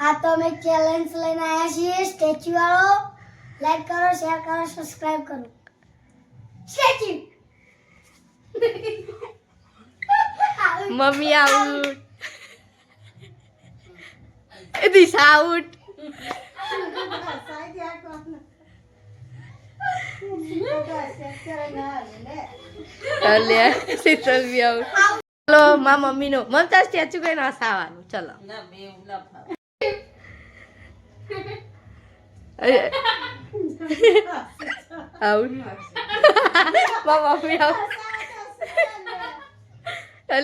આ તો અમે ચેલેન્જ લઈને આવ્યા છીએ સ્ટેચ્યુ વાળો લાઈક કરો શેર કરો સબસ્ક્રાઇબ કરો statue mummy out Disha out Shital બી આઉટ ચલો મા મમતા સ્ટેચ્યુ કઈ ના સાવાનું ચલો అవును మా మమ్మీ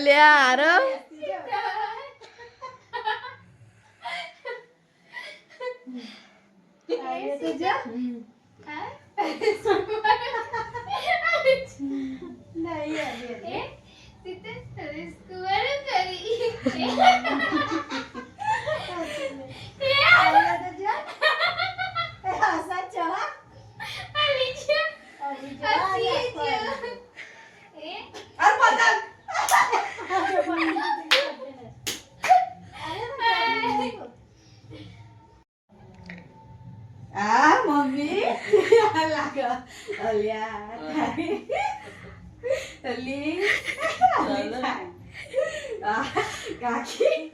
లేరు Não, ia, ia, ia. Se testou, descobriu, Ah, mami. Alah ka. Oh, lihat. Ah. Lihat. Lihat. Ah, kaki.